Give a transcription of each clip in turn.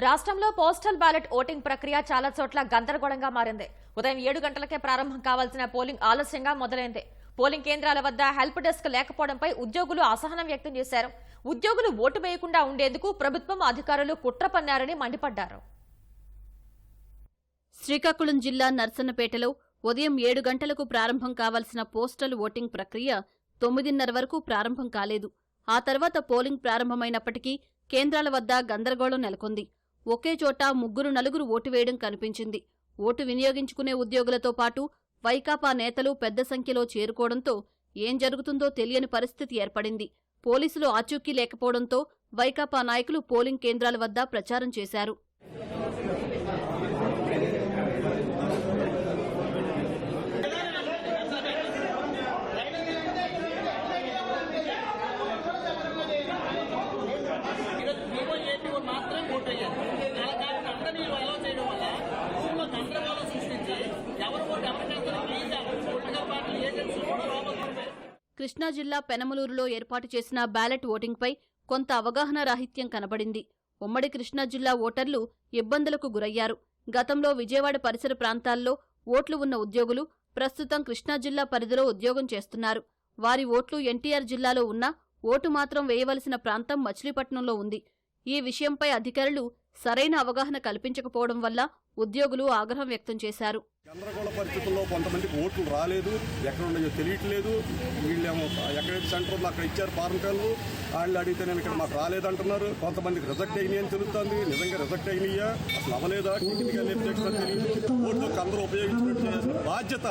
రాష్ట్రంలో postal ballot voting ప్రక్రియ చాలా చోట్ల గందరగోళంగా మారింది. ఉదయం ఏడు గంటలకే ప్రారంభం కావాల్సిన పోలింగ్ ఆలస్యంగా మొదలైంది. పోలింగ్ కేంద్రాల వద్ద హెల్ప్ డెస్క్ లేకపోవడంపై ఉద్యోగులు అసహనం వ్యక్తం చేశారు. ఉద్యోగులు ఓటు వేయకుండా ఉండేందుకు ప్రభుత్వం అధికారులు కుట్ర పన్నారని మండిపడ్డారు. శ్రీకాకుళం జిల్లా నర్సన్నపేటలో ఉదయం ఏడు గంటలకు ప్రారంభం కావాల్సిన పోస్టల్ ఓటింగ్ ప్రక్రియ తొమ్మిదిన్నర వరకు ప్రారంభం కాలేదు. ఆ తర్వాత పోలింగ్ ప్రారంభమైనప్పటికీ కేంద్రాల వద్ద గందరగోళం నెలకొంది. ఒకే చోట ముగ్గురు నలుగురు ఓటు వేయడం కనిపించింది. ఓటు వినియోగించుకునే ఉద్యోగులతో పాటు వైకాపా నేతలు పెద్ద సంఖ్యలో చేరుకోవడంతో ఏం జరుగుతుందో తెలియని పరిస్థితి ఏర్పడింది. పోలీసులు ఆచూకీ లేకపోవడంతో వైకాపా నాయకులు పోలింగ్ కేంద్రాల వద్ద ప్రచారం చేశారు. కృష్ణా జిల్లా పెనమలూరులో ఏర్పాటు చేసిన బ్యాలెట్ ఓటింగ్పై కొంత అవగాహన రాహిత్యం కనబడింది. ఉమ్మడి కృష్ణా జిల్లా ఓటర్లు ఇబ్బందులకు గురయ్యారు. గతంలో విజయవాడ పరిసర ప్రాంతాల్లో ఓట్లు ఉన్న ఉద్యోగులు ప్రస్తుతం కృష్ణా జిల్లా పరిధిలో ఉద్యోగం చేస్తున్నారు. వారి ఓట్లు ఎన్టీఆర్ జిల్లాలో ఉన్నా ఓటు మాత్రం వేయవలసిన ప్రాంతం మచిలీపట్నంలో ఉంది. ఈ విషయంపై అధికారులు సరైన అవగాహన కల్పించకపోవడం వల్ల ఉద్యోగులు ఆగ్రహం వ్యక్తం చేశారు. గందరగోళ పరిస్థితుల్లో కొంతమందికి ఓట్లు రాలేదు ఎక్కడ ఉన్నాయో తెలియట్లేదు. వీళ్ళేమో ఎక్కడైతే సెంటర్ ఉందో అక్కడ ఇచ్చారు ఫారం పేర్లు వాళ్ళు అడిగితే నేను ఇక్కడ మాకు రాలేదంటున్నారు. కొంతమందికి రిజెక్ట్ అయినాయి అని తెలుస్తుంది. నిజంగా రిజెక్ట్ అయినాయా? అసలు అవలేదా టెక్నికల్ ఎఫెక్ట్స్ తెలియదు. ఓట్లు అందరూ ఉపయోగించినట్టు. బాధ్యత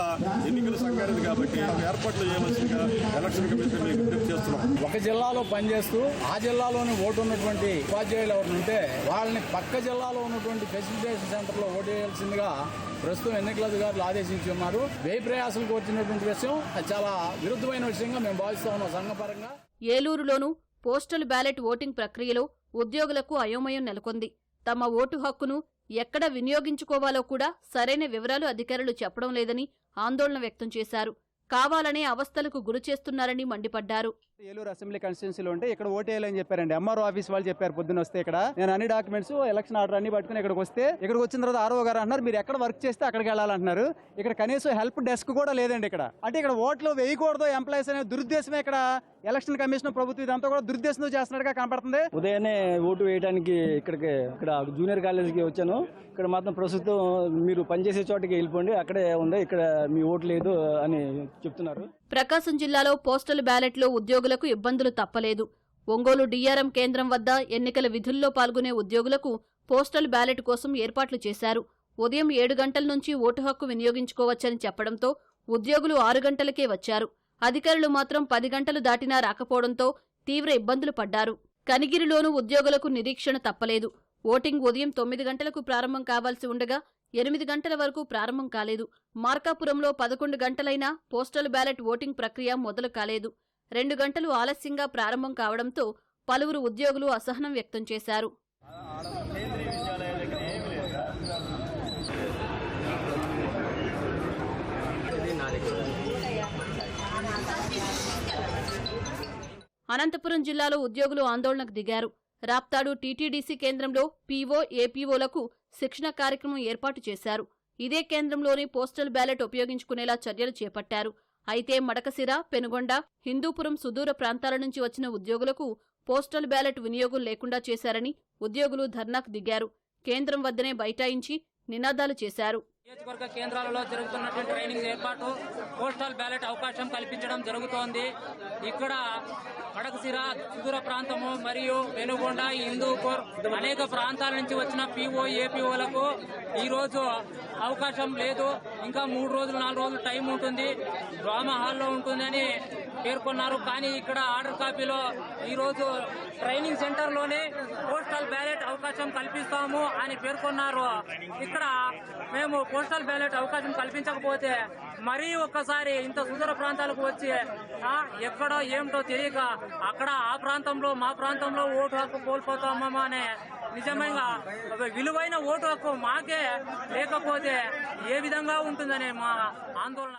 ఎన్నికల సంఘానిది కాబట్టి ఏర్పాట్లు చేయవలసిందిగా ఎలక్షన్ కమిషన్ మీకు విజ్ఞప్తి చేస్తున్నాం. ఒక జిల్లాలో పనిచేస్తూ ఆ జిల్లాలోని ఓటు ఉన్నటువంటి ఉపాధ్యాయులు ఎవరు ఉంటే వాళ్ళని పక్క జిల్లాలో ఉన్నటువంటి ఫెసిలిటేషన్ సెంటర్లో ఓటు వేయాల్సిందిగా ప్రస్తుతం ఎన్నికల అధికారులు ఆదేశించి ఉన్నారు. వ్యయ ప్రయాసాలు కోరుతున్నటువంటి విషయం చాలా విరుద్ధమైన విషయంగా మేము భావిస్తా ఉన్నాం సంఘపరంగా. ఏలూరులోనూ పోస్టల్ బ్యాలెట్ ఓటింగ్ ప్రక్రియలో ఉద్యోగులకు అయోమయం నెలకొంది. తమ ఓటు హక్కును ఎక్కడ వినియోగించుకోవాలో కూడా సరైన వివరాలు అధికారులు చెప్పడం లేదని ఆందోళన వ్యక్తం చేశారు. కావాలనే అవస్థలకు గురిచేస్తున్నారని మండిపడ్డారు. ఏలూరు అసెంబ్లీ కాన్స్టిట్యున్సీలో ఉంటే ఇక్కడ ఓటేయాలని చెప్పారండి. ఎంఆర్ఓ ఆఫీస్ వాళ్ళు చెప్పారు పొద్దున్న వస్తే ఇక్కడ. నేను అన్ని డాక్యుమెంట్స్ ఎలక్షన్ ఆర్డర్ అన్ని పట్టుకుని ఇక్కడికి వస్తే ఇక్కడికి వచ్చిన తర్వాత ఆర్ఓ గారు అంటున్నారు మీరు ఎక్కడ వర్క్ చేస్తే అక్కడికి వెళ్ళాలంటున్నారు. ఇక్కడ కనీసం హెల్ప్ డెస్క్ కూడా లేదండి ఇక్కడ. అంటే ఇక్కడ ఓట్లు వేయకూడదు ఎంప్లాయీస్ అనే దురుద్దేశమే ఇక్కడ. ఎలక్షన్ కమిషన్ ప్రభుత్వం ఇదంతా కూడా దురుద్దేశంతో చేస్తున్నట్టుగా కనపడుతుంది. ఉదయాన్నే ఓటు వేయడానికి ఇక్కడికి ఇక్కడ జూనియర్ కాలేజీకి వచ్చాను. ఇక్కడ మాత్రం ప్రస్తుతం మీరు పనిచేసే చోటకి వెళ్ళిపోండి. అక్కడే ఉంది ఇక్కడ మీ ఓటు లేదు అని చెప్తున్నారు. ప్రకాశం జిల్లాలో పోస్టల్ బ్యాలెట్లో ఉద్యోగులకు ఇబ్బందులు తప్పలేదు. ఒంగోలు డీఆర్ఎం కేంద్రం వద్ద ఎన్నికల విధుల్లో పాల్గొనే ఉద్యోగులకు పోస్టల్ బ్యాలెట్ కోసం ఏర్పాట్లు చేశారు. ఉదయం ఏడు గంటల నుంచి ఓటు హక్కు వినియోగించుకోవచ్చని చెప్పడంతో ఉద్యోగులు ఆరు గంటలకే వచ్చారు. అధికారులు మాత్రం పది గంటలు దాటినా రాకపోవడంతో తీవ్ర ఇబ్బందులు పడ్డారు. కనిగిరిలోనూ ఉద్యోగులకు నిరీక్షణ తప్పలేదు. ఓటింగ్ ఉదయం తొమ్మిది గంటలకు ప్రారంభం కావాల్సి ఉండగా ఎనిమిది గంటల వరకు ప్రారంభం కాలేదు. మార్కాపురంలో పదకొండు గంటలైనా పోస్టల్ బ్యాలెట్ ఓటింగ్ ప్రక్రియ మొదలు కాలేదు. రెండు గంటలు ఆలస్యంగా ప్రారంభం కావడంతో పలువురు ఉద్యోగులు అసహనం వ్యక్తం చేశారు. అనంతపురం జిల్లాలో ఉద్యోగులు ఆందోళనకు దిగారు. రాప్తాడు టీటీడీసీ కేంద్రంలో పీఓ ఏపీఓలకు శిక్షణ కార్యక్రమం ఏర్పాటు చేశారు. ఇదే కేంద్రంలోని పోస్టల్ బ్యాలెట్ ఉపయోగించుకునేలా చర్యలు చేపట్టారు. అయితే మడకసిర పెనుగొండ హిందూపురం సుదూర ప్రాంతాల నుంచి వచ్చిన ఉద్యోగులకు పోస్టల్ బ్యాలెట్ వినియోగం లేకుండా చేశారని ఉద్యోగులు ధర్నాకు దిగారు. కేంద్రం వద్దనే బైఠాయించి నినాదాలు చేశారు. నియోజకవర్గ కేంద్రాలలో జరుగుతున్నటువంటి ట్రైనింగ్ ఏర్పాటు పోస్టల్ బ్యాలెట్ అవకాశం కల్పించడం జరుగుతోంది. ఇక్కడ కడకసిర సుదూర ప్రాంతము మరియు వెనుగొండ హిందూపూర్ అనేక ప్రాంతాల నుంచి వచ్చిన పీఓ ఏపీఓలకు ఈ రోజు అవకాశం లేదు. ఇంకా మూడు రోజులు నాలుగు రోజులు టైం ఉంటుంది. డ్రామా హాల్లో ఉంటుందని పేర్కొన్నారు. కానీ ఇక్కడ ఆర్డర్ కాపీలో ఈ రోజు ట్రైనింగ్ సెంటర్లోనే పోస్టల్ బ్యాలెట్ అవకాశం కల్పిస్తాము అని పేర్కొన్నారు. ఇక్కడ మేము పోస్టల్ బ్యాలెట్ అవకాశం కల్పించకపోతే మరీ ఒక్కసారి ఇంత సుదూర ప్రాంతాలకు వచ్చి ఎక్కడో ఏమిటో తెలియక అక్కడ ఆ ప్రాంతంలో మా ప్రాంతంలో ఓటు హక్కు కోల్పోతామా అనే నిజంగా విలువైన ఓటు హక్కు మాకే లేకపోతే ఏ విధంగా ఉంటుందనే మా ఆందోళన.